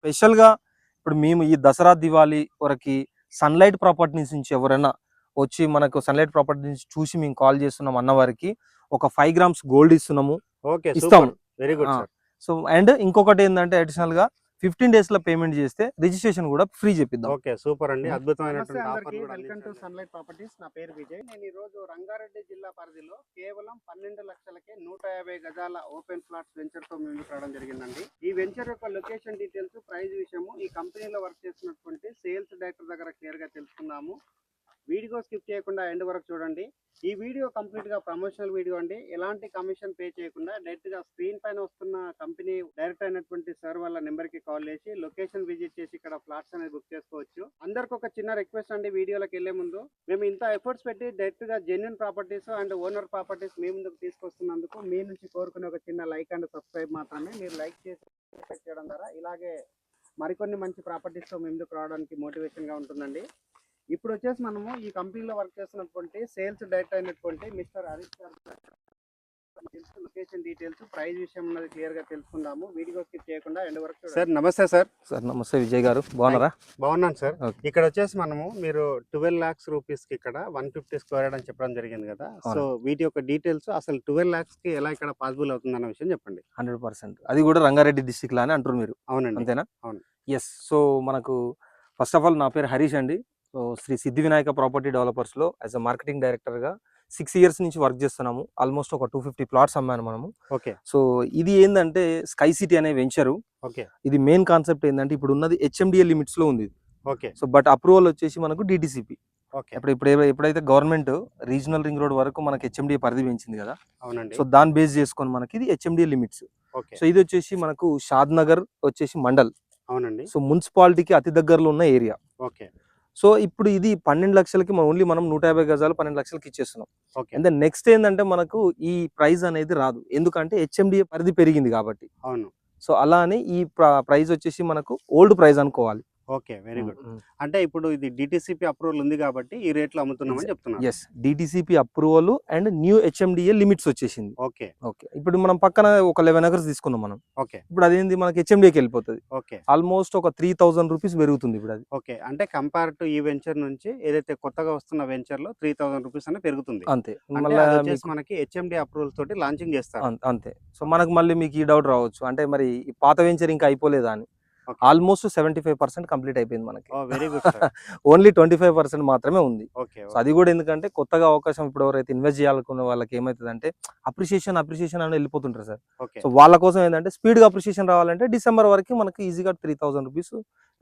స్పెషల్గా ఇప్పుడు మేము ఈ దసరా దివాళీ వరకు సన్లైట్ ప్రాపర్టీస్ నుంచి ఎవరైనా వచ్చి మనకు సన్లైట్ ప్రాపర్టీ నుంచి చూసి మేము కాల్ చేస్తున్నాం అన్న వారికి ఒక ఫైవ్ గ్రామ్స్ గోల్డ్ ఇస్తున్నాము. ఓకే ఇస్తాం. వెరీ గుడ్ సో అండ్ ఇంకొకటి ఏంటంటే అడిషనల్గా ఫిఫ్టీన్ డేస్లో పేమెంట్ చేస్తే రిజిస్ట్రేషన్ కూడా ఫ్రీ చెప్పిద్దాం. ఓకే సూపర్ అండి. అద్భుతమైనటువంటి ఆఫర్ వెల్కమ్ టు అందించారు. Sunlight properties. నా పేరు విజయ్. నేను ఈ రోజు రంగారెడ్డి జిల్లా పరిధిలో కేవలం పన్నెండు లక్షలకే నూట యాభై గజాల ఓపెన్ ప్లాట్స్ వెంచర్తో మేము రావడం జరిగిందండి. ఈ వెంచర్ యొక్క లొకేషన్ డీటెయిల్స్ ప్రైస్ విషయము ఈ కంపెనీలో వర్క్ చేస్తున్నటువంటి సేల్స్ డైరెక్టర్ దగ్గర క్లియర్గా తెలుసుకుందాము. వీడియో స్కిప్ చేయకుండా ఎండ్ వరకు చూడండి. ఈ వీడియో కంప్లీట్గా ప్రమోషనల్ వీడియో అండి. ఎలాంటి కమిషన్ పే చేయకుండా డైరెక్ట్గా స్క్రీన్ పైన వస్తున్న కంపెనీ డైరెక్ట్ అయినటువంటి సార్ వాళ్ళ నెంబర్కి కాల్ చేసి లొకేషన్ విజిట్ చేసి ఇక్కడ ఫ్లాట్స్ అనేది బుక్ చేసుకోవచ్చు. అందరికి ఒక చిన్న రిక్వెస్ట్ అండి వీడియోలోకి వెళ్ళే ముందు. మేము ఇంత ఎఫర్ట్స్ పెట్టి డైరెక్ట్గా genuine properties and owner properties మీ ముందుకు తీసుకొస్తున్నందుకు మీ నుంచి కోరుకునే ఒక చిన్న లైక్ అండ్ సబ్స్క్రైబ్ మాత్రమే. మీరు లైక్ చేసి చేయడం ద్వారా ఇలాగే మరికొన్ని మంచి ప్రాపర్టీస్తో ముందుకు రావడానికి మోటివేషన్గా ఉంటుందండి. ఇప్పుడు వచ్చేసి మనము ఈ కంపెనీలో వర్క్ చేస్తున్నటువంటి సేల్స్ డైరెక్టర్ అయినటువంటి మిస్టర్ హరీష్ గారు లొకేషన్ డీటెయిల్స్ ప్రైస్ విషయం ఉన్నది క్లియర్గా తెలుసుకుందాము. వీడియో స్కిప్ చేయకుండా ఎండ్ వరకు చూడండి. సార్ నమస్తే సార్. సార్ నమస్తే విజయ్ గారు. బాగున్నారా? బాగున్నాను సార్. ఇక్కడ వచ్చేసి మనము మీరు ట్వెల్వ్ లాక్స్ రూపీస్కి ఇక్కడ వన్ ఫిఫ్టీ స్క్వేర్ అని చెప్పడం జరిగింది కదా. సో వీటి యొక్క డీటెయిల్స్ అసలు ట్వెల్వ్ లాక్స్కి ఎలా ఇక్కడ పాసిబుల్ అవుతుంది అన్న విషయం చెప్పండి. Hundred percent. అది కూడా రంగారెడ్డి డిస్టిక్ లానే అంటారు మీరు. అవునండి. అంతేనా? అవును. ఎస్ సో మనకు ఫస్ట్ ఆఫ్ ఆల్ నా పేరు హరీష్ అండి. సో శ్రీ సిద్ధి వినాయక ప్రాపర్టీ డెవలపర్స్లో యాజ్ అ మార్కెటింగ్ డైరెక్టర్గా సిక్స్ ఇయర్స్ నుంచి వర్క్ చేస్తున్నాము. ఆల్మోస్ట్ ఒక టూ ఫిఫ్టీ ప్లాట్స్ అమ్మాను మనము. ఓకే. సో ఇది ఏంటంటే స్కై సిటీ అనే వెంచరు. ఓకే. ఇది మెయిన్ కాన్సెప్ట్ ఏంటంటే ఇప్పుడు ఉన్నది హెచ్ఎండిఏ లిమిట్స్లో ఉంది. ఓకే. సో బట్ అప్రూవల్ వచ్చేసి మనకు డిటిసిపి. ఓకే. ఇప్పుడు ఇప్పుడు ఎప్పుడైతే గవర్నమెంట్ రీజనల్ రింగ్ రోడ్ వరకు మనకి హెచ్ఎండిఏ పరిధి పెంచింది కదా. అవునండి. సో దాన్ని బేస్ చేసుకొని మనకి ఇది హెచ్ఎండిఏ లిమిట్స్. ఓకే. సో ఇది వచ్చేసి మనకు షాద్ నగర్ వచ్చేసి మండల్. అవునండి. సో మున్సిపాలిటీకి అతి దగ్గరలో ఉన్న ఏరియా. ఓకే. సో ఇప్పుడు ఇది పన్నెండు లక్షలకి మనం ఓన్లీ మనం నూట యాభై గజాలు పన్నెండు లక్షలకి ఇచ్చేస్తున్నాం. ఓకే. అండ్ దెన్ నెక్స్ట్ ఏంటంటే మనకు ఈ ప్రైస్ అనేది రాదు. ఎందుకంటే హెచ్ఎండిఏ పరిధి పెరిగింది కాబట్టి. అవును. సో అలా అని ఈ ప్రైస్ వచ్చేసి మనకు ఓల్డ్ ప్రైస్ అనుకోవాలి. ఓకే. Very good. అంటే ఇప్పుడు ఇది డిటిసిపి అప్రూవల్ ఉంది కాబట్టి ఈ రేట్లో అమ్ముతున్నామని చెప్తున్నారు. Yes DTCP approval and new HMDA limits వచ్చేసింది. ఓకే. ఓకే. ఇప్పుడు మనం పక్కన ఒక లెవెన్ ఎకర్స్ తీసుకుందాం మనం. ఓకే. ఇప్పుడు అదేంది? మనకి హెచ్ఎండిఏకి వెళ్ళిపోతుంది. ఓకే. ఆల్మోస్ట్ ఒక త్రీ థౌసండ్ రూపీస్ పెరుగుతుంది ఇప్పుడు అది. ఓకే. అంటే కంపేర్ టు ఈ వెంచర్ నుంచి ఏదైతే కొత్తగా వస్తున్న వెంచర్లో త్రీ థౌసండ్ రూపీస్ అనేది పెరుగుతుంది. అంతే. మళ్ళీ మనకి హెచ్ఎండి అప్రూవల్ తోటి లాంచింగ్ చేస్తారు. అంతే. సో మనకు మళ్ళీ మీకు ఈ డౌట్ రావచ్చు. అంటే మరి ఈ పాత వెంచర్ ఇంకా అయిపోలేదా అని. Almost seventy five percent complete అయిపోయింది మనకి. Very good only twenty five percent మాత్రమే ఉంది. అది కూడా ఎందుకంటే కొత్తగా అవకాశం ఇప్పుడు ఎవరైతే ఇన్వెస్ట్ చేయాలనుకున్న వాళ్ళకి ఏమవుతుంది అంటే అప్రిషియేషన్ అప్రిషియేషన్ అని వెళ్ళిపోతుంటారు సార్. సో వాళ్ళ కోసం ఏంటంటే స్పీడ్గా అప్రిషియేషన్ రావాలంటే డిసెంబర్ వరకు మనకి ఈజీగా త్రీ థౌసండ్ రూపీస్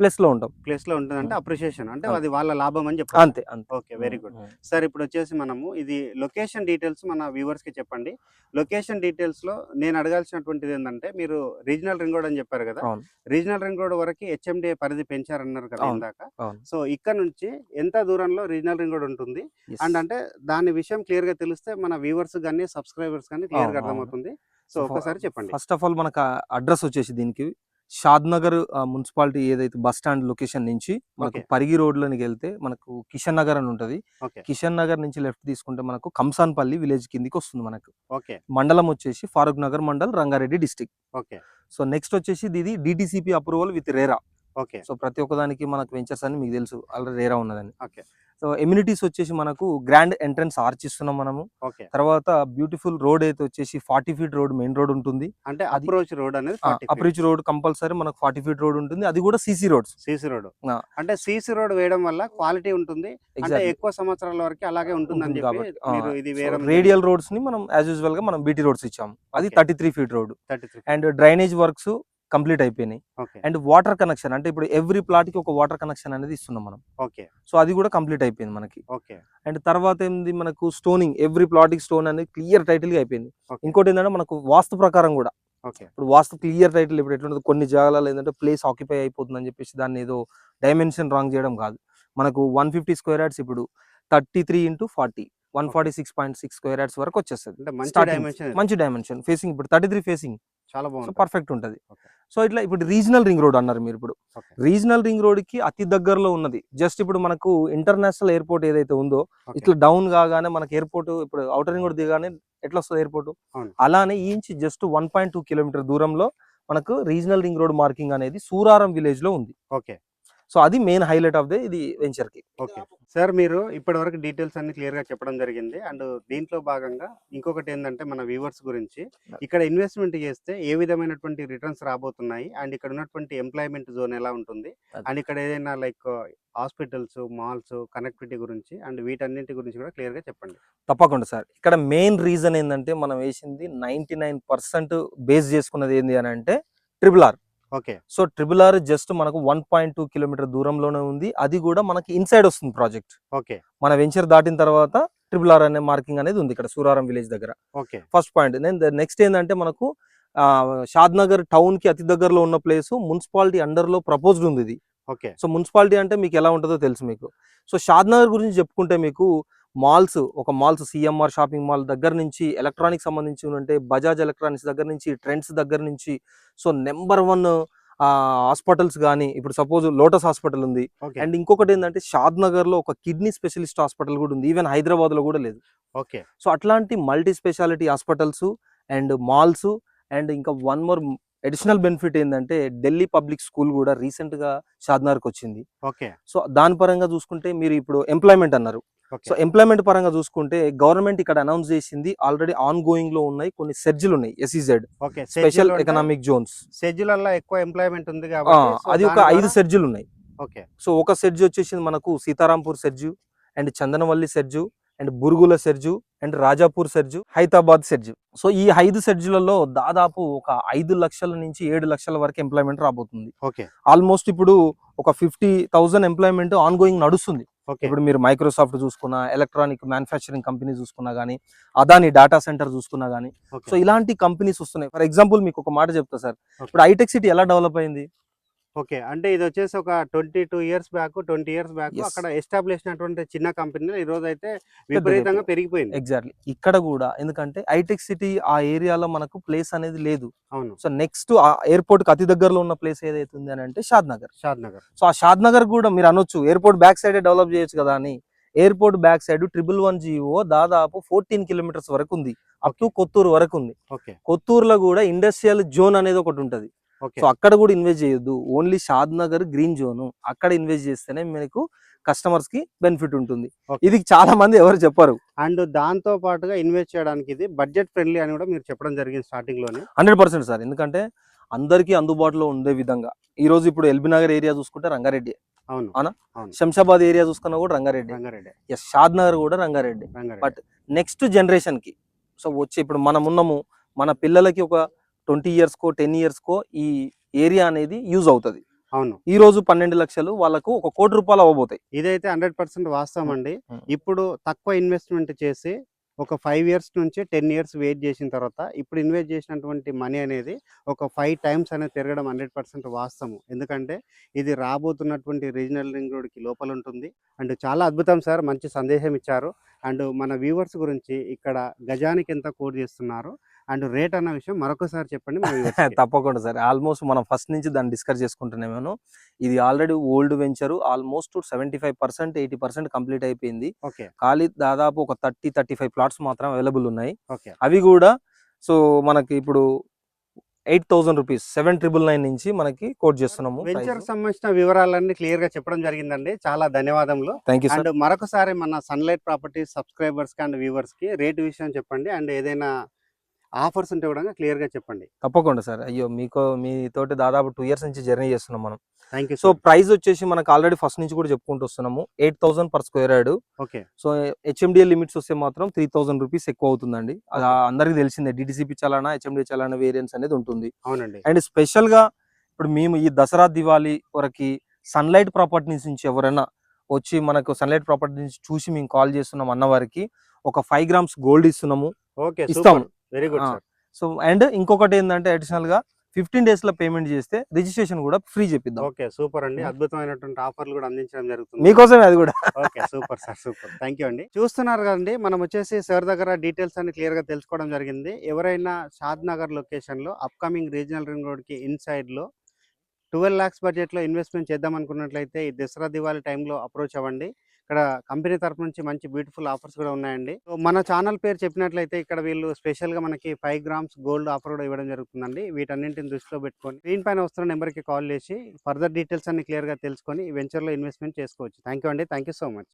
ప్లస్లో ఉంటాం. ప్లేస్లో ఉంటుందంటే అప్రిషియేషన్ అంటే అంతే. అది వాళ్ళ లాభం అని చెప్పారు అంతే అంతే. Okay very good. సార్ ఇప్పుడు వచ్చేసి మనము ఇది లొకేషన్ డీటెయిల్స్ మన వ్యూవర్స్కి చెప్పండి. లొకేషన్ డీటెయిల్స్లో నేను అడగాల్సినటువంటిది ఏంటంటే మీరు రీజనల్ రింగ్ రోడ్ అని చెప్పారు కదా. రీజనల్ రింగ్ రోడ్ వరకు హెచ్ఎండి పరిధి పెంచారన్నారు కదా. ఇందాక. సో ఇక్కడ నుంచి ఎంత దూరంలో రీజనల్ రింగ్ రోడ్ ఉంటుంది. అండ్ అంటే దాని విషయం క్లియర్గా తెలిస్తే మన వ్యూవర్స్ కానీ సబ్స్క్రైబర్స్ కానీ క్లియర్గా. అర్థమవుతుంది సో So, ఒక్కసారి చెప్పండి ఫస్ట్ ఆఫ్ ఆల్ మనకు అడ్రస్ వచ్చేసి దీనికి షాద్ నగర్ మున్సిపాలిటీ ఏదైతే బస్ స్టాండ్ లొకేషన్ నుంచి మనకు. పరిగి రోడ్ లోనికి వెళ్తే మనకు కిషన్ నగర్ అని ఉంటది కిషన్ నగర్ నుంచి లెఫ్ట్ తీసుకుంటే మనకు కంసాన్పల్లి విలేజ్ కిందికి వస్తుంది మనకు మండలం వచ్చేసి Farooqnagar mandal Rangareddy district okay so next వచ్చేసి ఇది DTCP approval with RERA okay. So ప్రతి ఒక్కదానికి మనకు వెంచర్స్ అని మీకు తెలుసు. ఆల్రెడీ రేరా ఉన్నదని. ఓకే. సో ఎమ్యూనిటీస్ వచ్చేసి మనకు గ్రాండ్ ఎంట్రన్స్ ఆర్చ్ ఇస్తున్నాం మనము. తర్వాత బ్యూటిఫుల్ రోడ్ అయితే వచ్చేసి forty feet road main road ఉంటుంది. అంటే అప్రోచ్ రోడ్ అనేది అప్రిచ్ రోడ్ కంపల్సరీ మనకు ఫార్టీ ఫీట్ రోడ్ ఉంటుంది. అది కూడా సీసీ రోడ్స్ సీసీ రోడ్. అంటే సీసీ రోడ్ వేయడం వల్ల క్వాలిటీ ఉంటుంది. అంటే ఎక్కువ సంవత్సరాల వరకు అలాగే ఉంటుంది కాబట్టి. రేడియల్ రోడ్స్ని మనం యాజ్ యూజువల్గా మనం బీటీ రోడ్స్ ఇచ్చాము. అది. Thirty three feet road and drainage works complete అయిపోయినాయి. అండ్ వాటర్ కనెక్షన్ అంటే ఇప్పుడు ఎవ్రీ ప్లాట్కి ఒక వాటర్ కనెక్షన్ అనేది ఇస్తున్నాం మనం. ఓకే. సో అది కూడా కంప్లీట్ అయిపోయింది మనకి. ఓకే. అండ్ తర్వాత ఏంది మనకు స్టోనింగ్ ఎవ్రీ ప్లాట్కి స్టోన్ అనేది క్లియర్ టైటిల్గా అయిపోయింది. ఇంకోటి ఏంటంటే మనకు వాస్తు ప్రకారం కూడా. ఓకే. ఇప్పుడు వాస్తు క్లియర్ టైటిల్ ఇప్పుడు ఎట్లుంటుంది? కొన్ని జాగాలలో ఏంటంటే ప్లేస్ ఆక్యుపై అయిపోతుందని చెప్పేసి దాన్ని ఏదో డైమెన్షన్ రాంగ్ చేయడం కాదు. మనకు వన్ ఫిఫ్టీ స్క్వేర్ యార్డ్స్ ఇప్పుడు thirty three into forty. One forty six point six square yards వరకు వచ్చేస్తుంది. మంచి డైమెన్షన్ ఫేసింగ్ ఇప్పుడు థర్టీ త్రీ ఫేసింగ్ చాలా బాగుంది పర్ఫెక్ట్ ఉంటుంది. సో ఇట్లా ఇప్పుడు రీజనల్ రింగ్ రోడ్ అన్నారు మీరు ఇప్పుడు. రీజనల్ రింగ్ రోడ్కి అతి దగ్గరలో ఉన్నది జస్ట్ ఇప్పుడు మనకు ఇంటర్నేషనల్ ఎయిర్పోర్ట్ ఏదైతే ఉందో. ఇట్లా డౌన్ కాగానే మనకి ఎయిర్పోర్ట్ ఇప్పుడు అవుటర్ రింగ్ రోడ్ దిగానే ఎట్లా వస్తుంది ఎయిర్పోర్ట్. అలానే ఈ నుంచి just one point two kilometre దూరంలో మనకు రీజనల్ రింగ్ రోడ్ మార్కింగ్ అనేది సూరారం విలేజ్లో ఉంది ఓకే సో అది మెయిన్ హైలైట్ ఆఫ్ ది ఇది వెంచర్కి ఓకే. సార్ మీరు ఇప్పటి వరకు డీటెయిల్స్ అన్ని క్లియర్గా చెప్పడం జరిగింది. అండ్ దీంట్లో భాగంగా ఇంకొకటి ఏంటంటే మన వ్యూవర్స్ గురించి. ఇక్కడ ఇన్వెస్ట్మెంట్ చేస్తే ఏ విధమైనటువంటి రిటర్న్స్ రాబోతున్నాయి? అండ్ ఇక్కడ ఉన్నటువంటి ఎంప్లాయ్మెంట్ జోన్ ఎలా ఉంటుంది. అండ్ ఇక్కడ ఏదైనా లైక్ హాస్పిటల్స్ మాల్స్ కనెక్టివిటీ గురించి అండ్ వీటన్నింటి గురించి కూడా క్లియర్గా చెప్పండి. తప్పకుండా సార్. ఇక్కడ మెయిన్ రీజన్ ఏంటంటే మనం వేసింది నైన్టీ నైన్ పర్సెంట్ బేస్ చేసుకున్నది ఏంది అని అంటే triple R. Okay. So triple R just మనకు వన్ పాయింట్ టూ కిలోమీటర్ దూరంలోనే ఉంది. అది కూడా మనకి ఇన్సైడ్ వస్తుంది ప్రాజెక్ట్. ఓకే. మన వెంచర్ దాటిన తర్వాత ట్రిపుల్ ఆర్ అనే మార్కింగ్ అనేది ఉంది ఇక్కడ సూరారం విలేజ్ దగ్గర. Okay. First point. Then next ఏంటంటే మనకు ఆ, షాద్ నగర్ టౌన్కి అతి దగ్గరలో ఉన్న ప్లేస్ మున్సిపాలిటీ అండర్లో ప్రపోజ్డ్ ఉంది ఇది. ఓకే. సో మున్సిపాలిటీ అంటే మీకు ఎలా ఉంటుందో తెలుసు మీకు. సో షాద్ నగర్ గురించి చెప్పుకుంటే మీకు మాల్స్ ఒక మాల్స్ సిఎంఆర్ షాపింగ్ మాల్ దగ్గర నుంచి ఎలక్ట్రానిక్ సంబంధించి ఉంటే బజాజ్ ఎలక్ట్రానిక్స్ దగ్గర నుంచి ట్రెండ్స్ దగ్గర నుంచి. సో నెంబర్ వన్ హాస్పిటల్స్ కానీ ఇప్పుడు సపోజ్ లోటస్ హాస్పిటల్ ఉంది. అండ్ ఇంకొకటి ఏంటంటే షాద్ నగర్లో ఒక కిడ్నీ స్పెషలిస్ట్ హాస్పిటల్ కూడా ఉంది. ఈవెన్ హైదరాబాద్లో కూడా లేదు. ఓకే. సో అట్లాంటి multi speciality hospitals and malls and ఇంకా వన్ మోర్ అడిషనల్ బెనిఫిట్ ఏంటంటే ఢిల్లీ పబ్లిక్ స్కూల్ కూడా రీసెంట్గా షాద్నగర్కి వచ్చింది. ఓకే. సో దాని పరంగా చూసుకుంటే మీరు ఇప్పుడు ఎంప్లాయ్మెంట్ అన్నారు. సో ఎంప్లాయ్మెంట్ పరంగా చూసుకుంటే గవర్నమెంట్ ఇక్కడ అనౌన్స్ చేసింది ఆల్రెడీ ఆన్ గోయింగ్లో ఉన్నాయి కొన్ని సెర్జ్లు ఉన్నాయి SEZ. Okay special economic zones. ఎక్కువ ఎంప్లాయ్మెంట్ ఉంది కాబట్టి అది ఒక ఐదు సెర్జ్లు ఉన్నాయి. ఓకే. సో ఒక సెర్జ్ వచ్చేసి మనకు సీతారాంపూర్ సెర్జు అండ్ చందనవల్లి సెర్జు అండ్ బురుగుల సెర్జు అండ్ రాజాపూర్ సెర్జు హైదరాబాద్ సెర్జు. సో ఈ ఐదు సెర్జులలో దాదాపు ఒక ఐదు లక్షల నుంచి ఏడు లక్షల వరకు ఎంప్లాయ్మెంట్ రాబోతుంది. ఓకే. ఆల్మోస్ట్ ఇప్పుడు ఒక fifty thousand employment on going నడుస్తుంది ఇప్పుడు మీరు మైక్రోసాఫ్ట్ చూసుకున్నా ఎలక్ట్రానిక్ మ్యానుఫ్యాక్చరింగ్ కంపెనీ చూసుకున్నా కానీ అదాని డేటా సెంటర్ చూసుకున్నా కానీ సో ఇలాంటి కంపెనీస్ వస్తున్నాయి. ఫర్ ఎగ్జాంపుల్ మీకు ఒక మాట చెప్తా సార్. ఇప్పుడు హైటెక్ సిటీ ఎలా డెవలప్ అయింది? ఓకే. అంటే ఇది వచ్చేసి ఒక twenty two years back twenty years back. అక్కడ ఎస్టాబ్లిష్ అయినటువంటి చిన్న కంపెనీలు ఈ రోజు అయితే విపరీతంగా పెరిగిపోయింది. ఎగ్జాక్ట్లీ ఇక్కడ కూడా ఎందుకంటే హైటెక్ సిటీ ఆ ఏరియాలో మనకు ప్లేస్ అనేది లేదు. అవును. సో నెక్స్ట్ ఆ ఎయిర్పోర్ట్కి అతి దగ్గరలో ఉన్న ప్లేస్ ఏదైతే ఉంది అని అంటే Shadnagar. Shadnagar. So ఆ షాద్ నగర్ కూడా మీరు అనొచ్చు. ఎయిర్పోర్ట్ బ్యాక్ సైడ్ డెవలప్ చేయొచ్చు కదా అని. Airport back side triple one GO దాదాపు ఫోర్టీన్ కిలోమీటర్స్ వరకు ఉంది. అప్ టు కొత్తూరు వరకు ఉంది. ఓకే. కొత్తూరులో కూడా ఇండస్ట్రియల్ జోన్ అనేది ఒకటి ఉంటది. సో అక్కడ కూడా ఇన్వెస్ట్ చేయొద్దు. Only Shadnagar green zone అక్కడ ఇన్వెస్ట్ చేస్తేనే మీకు కస్టమర్స్కి బెనిఫిట్ ఉంటుంది. ఇది చాలా మంది ఎవరు చెప్పారు. అండ్ దాంతో పాటుగా ఇన్వెస్ట్ చేయడానికి ఇది బడ్జెట్ ఫ్రెండ్లీ అని కూడా మీరు చెప్పడం జరిగింది స్టార్టింగ్లోనే. Hundred percent sir. ఎందుకంటే అందరికీ అందుబాటులో ఉండే విధంగా. ఈ రోజు ఇప్పుడు ఎల్బీ నగర్ ఏరియా చూసుకుంటే రంగారెడ్డి. అవును. అవునా? శంషాబాద్ ఏరియా చూసుకున్నా కూడా రంగారెడ్డి. రంగారెడ్డి. ఎస్ షాద్ నగర్ కూడా రంగారెడ్డి. But- నెక్స్ట్ జనరేషన్కి సో వచ్చి ఇప్పుడు మనం ఉన్నాము మన పిల్లలకి ఒక ట్వంటీ ఇయర్స్ కో టెన్ ఇయర్స్ కో ఈ ఏరియా అనేది యూజ్ అవుతుంది. అవును. ఈ రోజు పన్నెండు లక్షలు వాళ్ళకు ఒక కోటి రూపాయలు అవ్వబోతాయి. ఇదైతే హండ్రెడ్ పర్సెంట్ వాస్తవం అండి. ఇప్పుడు తక్కువ ఇన్వెస్ట్మెంట్ చేసి ఒక ఫైవ్ ఇయర్స్ నుంచి టెన్ ఇయర్స్ వెయిట్ చేసిన తర్వాత ఇప్పుడు ఇన్వెస్ట్ చేసినటువంటి మనీ అనేది ఒక ఫైవ్ టైమ్స్ అనేది పెరగడం హండ్రెడ్ పర్సెంట్ వాస్తవం. ఎందుకంటే ఇది రాబోతున్నటువంటి రీజనల్ రింగ్ రోడ్కి లోపల ఉంటుంది. అండ్ చాలా అద్భుతం సార్ మంచి సందేశం ఇచ్చారు. అండ్ మన వ్యూవర్స్ గురించి ఇక్కడ గజానికి ఎంత కోడ్ చేస్తున్నారు అండ్ రేట్ అన్న విషయం మరొకసారి చెప్పండి. తప్పకుండా సార్. ఆల్మోస్ట్ మనం ఫస్ట్ నుంచి దాన్ని డిస్కస్ చేసుకుంటున్నామేను ఇది already old venture almost seventy five percent eighty percent complete అయిపోయింది. ఓకే. ఖాళీ దాదాపు ఒక థర్టీ థర్టీ ఫైవ్ ప్లాట్స్ మాత్రం అవైలబుల్ ఉన్నాయి. ఓకే. అవి కూడా సో మనకి ఇప్పుడు eight thousand rupees seven triple nine నుంచి మనకి కోట్ చేస్తున్నాము వెంచర్ సంబంధించిన వివరాలన్నీ క్లియర్గా చెప్పడం జరిగిందండి. చాలా ధన్యవాదములు. థ్యాంక్ యూ అండ్ మరొకసారి మన సన్లైట్ ప్రాపర్టీ సబ్స్క్రైబర్స్కి అండ్ వ్యూవర్స్కి రేట్ విషయం చెప్పండి. అండ్ ఏదైనా ఆఫర్స్ ఉంటే కూడా క్లియర్గా చెప్పండి. తప్పకుండా సార్. అయ్యో! మీకు మీతోటి దాదాపు టూ ఇయర్స్ నుంచి జర్నీ చేస్తున్నాం మనం. థ్యాంక్ యూ సో ప్రైస్ వచ్చేసి మనకు ఆల్రెడీ ఫస్ట్ నుంచి కూడా చెప్పుకుంటూ వస్తున్నాము. Eight thousand per square yard. Okay. So HMDL limits వస్తే మాత్రం త్రీ థౌసండ్ రూపీస్ ఎక్కువ అవుతుందండి. అది అందరికి తెలిసిందే. డిటిసిపి చలానా హెచ్ఎండి చలానా వేరియంట్స్ అనేది ఉంటుంది. అవునండి. అండ్ స్పెషల్గా ఇప్పుడు మేము ఈ దసరా దివాళీ వరకు సన్లైట్ ప్రాపర్టీస్ నుంచి ఎవరైనా వచ్చి మనకు సన్లైట్ ప్రాపర్టీ నుంచి చూసి మేము కాల్ చేస్తున్నాం అన్న వారికి ఒక ఫైవ్ గ్రామ్స్ గోల్డ్ ఇస్తున్నాము. ఓకే ఇస్తాము. వెరీ గుడ్ సో అండ్ ఇంకొకటి ఏంటంటే అడిషనల్గా ఫిఫ్టీన్ డేస్లో పేమెంట్ చేస్తే రిజిస్ట్రేషన్ కూడా ఫ్రీ చెప్పిద్దాం ఓకే సూపర్ అండి. అద్భుతమైనటువంటి ఆఫర్లు కూడా అందించడం జరుగుతుంది. మీకోసమే అది కూడా. Okay super sir super thank you అండి. చూస్తున్నారు కదండి మనం వచ్చేసి సార్ దగ్గర డీటెయిల్స్ అన్ని క్లియర్గా తెలుసుకోవడం జరిగింది. ఎవరైనా షాద్ నగర్ లొకేషన్లో అప్కమింగ్ రీజనల్ రింగ్ రోడ్కి ఇన్సైడ్లో ట్వెల్వ్ లాక్స్ బడ్జెట్లో ఇన్వెస్ట్మెంట్ చేద్దాం అనుకున్నట్లయితే ఈ దసరా దివాళీ టైంలో అప్రోచ్ అవ్వండి. ఇక్కడ కంపెనీ తరపు నుంచి మంచి బ్యూటిఫుల్ ఆఫర్స్ కూడా ఉన్నాయండి. మన ఛానల్ పేరు చెప్పినట్లయితే ఇక్కడ వీళ్ళు స్పెషల్గా మనకి ఫైవ్ గ్రామ్స్ గోల్డ్ ఆఫర్ కూడా ఇవ్వడం జరుగుతుందండి. వీటన్నింటిని దృష్టిలో పెట్టుకొని స్క్రీన్ పైన వస్తున్న నెంబర్కి కాల్ చేసి ఫర్దర్ డీటెయిల్స్ అన్ని క్లియర్గా తెలుసుకొని వెంచర్లో ఇన్వెస్ట్మెంట్ చేసుకోవచ్చు. థ్యాంక్ యూ అండి. Thank you so much